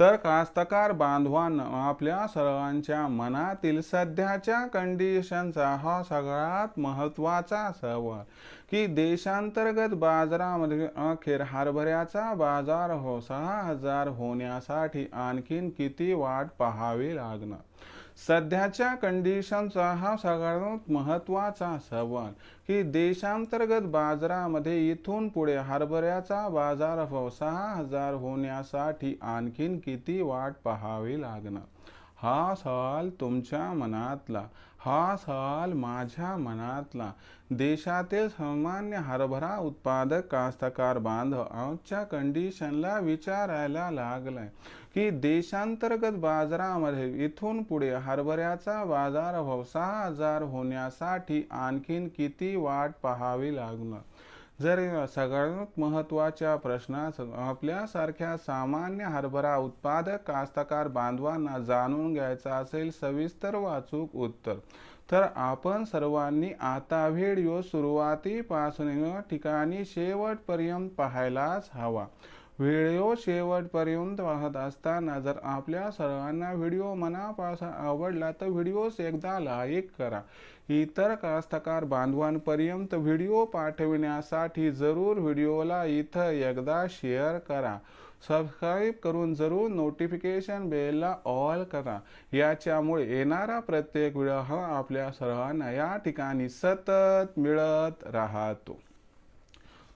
तर कास्तकार बांधवांना आपल्या सर्वांच्या मनातील सध्याच्या कंडिशनचा हा सगळ्यात महत्त्वाचा सवाल. की देशांतर्गत बाजारामध्ये अखेर हरभऱ्याचा बाजार हो सहा हजार होण्यासाठी आणखीन किती वाट पाहावी लागणार? सध्याच्या कंडिशनचा हा सगळ्यात महत्त्वाचा सवाल की देशांतर्गत बाजारामध्ये इथून पुढे हरभऱ्याचा बाजार सहा हजार होण्यासाठी आणखीन किती वाट पाहावी लागणार? हा सवाल तुमच्या मनातला हा सवाल माझ्या मनातला. देशातील सामान्य हरभरा उत्पादक कास्तकार बांधव आमच्या कंडिशनला विचारायला लागलाय की देशांतर्गत बाजारामध्ये इथून पुढे हरभऱ्याचा बाजार भाव सहा हजार होण्यासाठी आणखीन किती वाट पाहावी लागणार? जर सगळ्यात महत्त्वाच्या प्रश्नास आपल्यासारख्या सामान्य हरभरा उत्पादक कास्तकार बांधवांना जाणून घ्यायचा असेल सविस्तर वाचूक उत्तर. तर आपण सर्वांनी आता व्हिडिओ सुरुवातीपासून ठिकाणी शेवटपर्यंत पाहायलाच हवा. व्हिडिओ शेवटपर्यंत पाहत असताना जर आपल्या सर्वांना व्हिडिओ मनापासून आवडला तर व्हिडिओस एकदा लाईक करा. इतर कास्तकार बांधवांपर्यंत व्हिडिओ पाठविण्यासाठी जरूर व्हिडिओला इथं एकदा शेअर करा. सबस्क्राईब करून जरूर नोटिफिकेशन बेलला ऑल करा. याच्यामुळे येणारा प्रत्येक व्हिडिओ हा आपल्या सर्वांना या ठिकाणी सतत मिळत राहतो.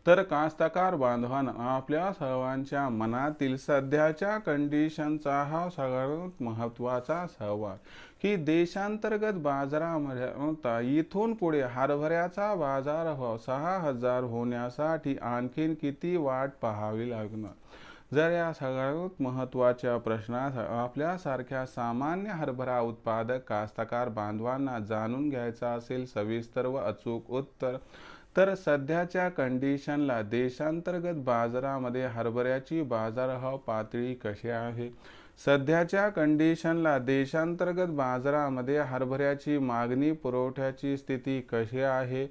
तर कास्तकार बांधवांना आपल्या सर्वांच्या मनातील सध्याच्या कंडिशनचा हा सगळ्यात महत्त्वाचा सवाल. की देशांतर्गत बाजारामध्ये इथून पुढे हरभऱ्याचा बाजारभाव सहा हजार होण्यासाठी आणखीन किती वाट पाहावी लागणार? जर या सगळ्यात महत्त्वाच्या प्रश्नास आपल्यासारख्या सामान्य हरभरा उत्पादक कास्तकार बांधवांना जाणून घ्यायचा असेल सविस्तर व अचूक उत्तर तर सध्याच्या कंडिशनला देशांतर्गत बाजारामध्ये हरभऱ्याची बाजारभाव पातळी कशी आहे? सध्याच्या कंडिशनला देशांतर्गत बाजारामध्ये हरभऱ्याची मागणी पुरवठ्याची स्थिती कशी आहे?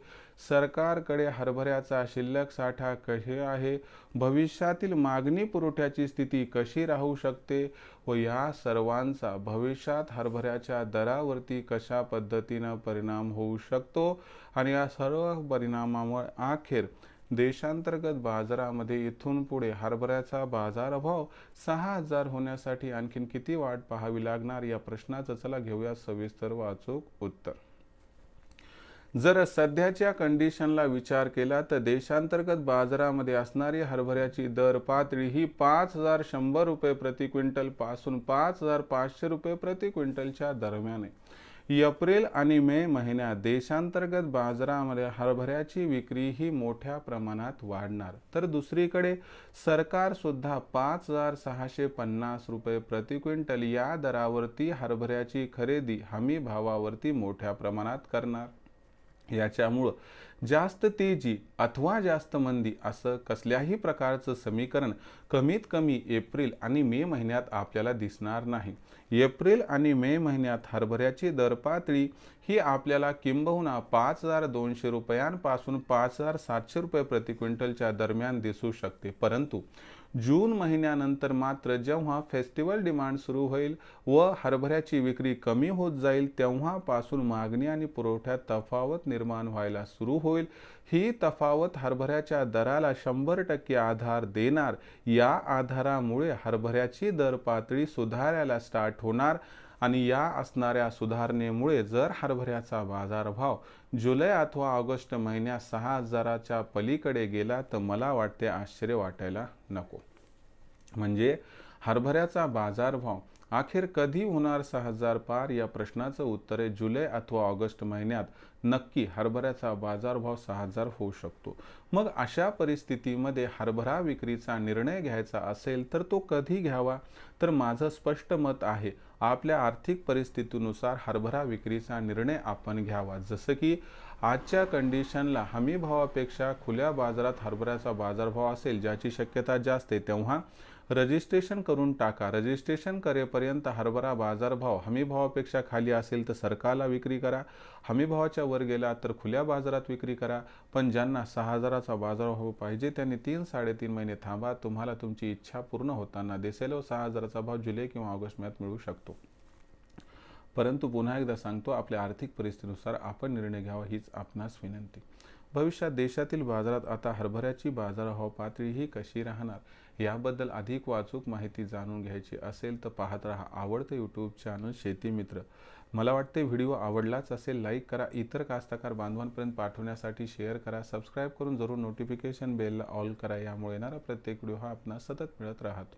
सरकारकडे हरभऱ्याचा शिल्लक साठा कसे आहे? भविष्यातील मागणी पुरवठ्याची स्थिती कशी राहू शकते? व या सर्वांचा भविष्यात हरभऱ्याच्या दरावरती कशा पद्धतीनं परिणाम होऊ शकतो? आणि या सर्व परिणामामुळे अखेर देशांतर्गत बाजारामध्ये इथून पुढे हरभऱ्याचा बाजारभाव सहा हजार होण्यासाठी आणखीन किती वाट पाहावी लागणार या प्रश्नाचं चला घेऊया सविस्तर वाचूक उत्तर. जर सध्याच्या कंडिशनला विचार केला तर देशांतर्गत बाजारामध्ये असणारी हरभऱ्याची दर पातळी ही पाच हजार शंभर रुपये प्रति क्विंटलपासून पाच हजार पाचशे रुपये प्रति क्विंटलच्या दरम्यान आहे. एप्रिल आणि मे महिन्यात देशांतर्गत बाजारामध्ये हरभऱ्याची विक्री ही मोठ्या प्रमाणात वाढणार. तर दुसरीकडे सरकार सुद्धा पाच हजार सहाशे पन्नास रुपये प्रति क्विंटल या दरावरती हरभऱ्याची खरेदी हमी भावावरती मोठ्या प्रमाणात करणार. याच्यामुळं जास्त तेजी अथवा जास्त मंदी असं कसल्याही प्रकारचं समीकरण कमीत कमी एप्रिल आणि मे महिन्यात आपल्याला दिसणार नाही. एप्रिल आणि मे महिन्यात हरभऱ्याची दर पातळी ही आपल्याला किंबहुना पाच हजार दोनशे रुपयांपासून पाच हजार सातशे रुपये प्रति क्विंटलच्या दरम्यान दिसू शकते. परंतु जून महिन्यानंतर मात्र जेव्हा फेस्टिवल डिमांड सुरू होईल व हरभऱ्याची विक्री कमी होत जाईल तेव्हापासून मागणी आणि पुरवठ्यात तफावत निर्माण व्हायला सुरू होईल. ही तफावत हरभऱ्याच्या दराला शंभर टक्के आधार देणार. या आधारामुळे हरभऱ्याची दर पातळी सुधारायला स्टार्ट होणार आणि या असणाऱ्या सुधारणेमुळे जर हरभऱ्याचा बाजारभाव जुलै अथवा ऑगस्ट महिन्यात सहा हजाराच्या पलीकडे गेला तर मला वाटते आश्चर्य वाटायला नको. म्हणजे हरभऱ्याचा बाजारभाव अखेर कधी होणार सहा हजार पार? या प्रश्नाचं उत्तर आहे जुलै अथवा ऑगस्ट महिन्यात नक्की हरभऱ्याचा बाजारभाव सहा हजार होऊ शकतो. मग अशा परिस्थितीमध्ये हरभरा विक्रीचा निर्णय घ्यायचा असेल तर तो कधी घ्यावा? तर माझं स्पष्ट मत आहे आपल्या आर्थिक परिस्थितीनुसार हरभरा विक्रीचा निर्णय आपण घ्यावा. जसं की आजच्या कंडिशनला हमी भावापेक्षा खुल्या बाजारात हरभऱ्याचा बाजारभाव असेल ज्याची शक्यता जास्त आहे तेव्हा रजिस्ट्रेशन करून टाका. रजिस्ट्रेशन करेपर्यंत हरभरा बाजारभाव हमी भावापेक्षा खाली असेल तर सरकारला विक्री करा. हमी भावाच्या वर गेला तर खुल्या बाजारात विक्री करा. पण ज्यांना सहा हजाराचा बाजारभाव पाहिजे त्यांनी तीन साडेतीन महिने थांबा. तुम्हाला तुमची इच्छा पूर्ण होताना दिसेल. व सहा हजाराचा भाव जुलै किंवा ऑगस्ट महिन्यात मिळू शकतो. परंतु पुन्हा एकदा सांगतो आपल्या आर्थिक परिस्थितीनुसार आपण निर्णय घ्यावा हीच आपणास विनंती. भविष्यात देशातील बाजारात आता हरभऱ्याची बाजारभाव पातळी ही कशी राहणार याबद्दल अधिक वाचूक माहिती जाणून घ्यायची असेल तर पाहत राहा आवडतं यूट्यूब चॅनल शेती मित्र. मला वाटते व्हिडिओ आवडलाच असेल लाईक करा. इतर कास्तकार बांधवांपर्यंत पाठवण्यासाठी शेअर करा. सबस्क्राईब करून जरूर नोटिफिकेशन बेलला ऑल करा. यामुळे येणारा प्रत्येक व्हिडिओ हा आपणास सतत मिळत राहतो.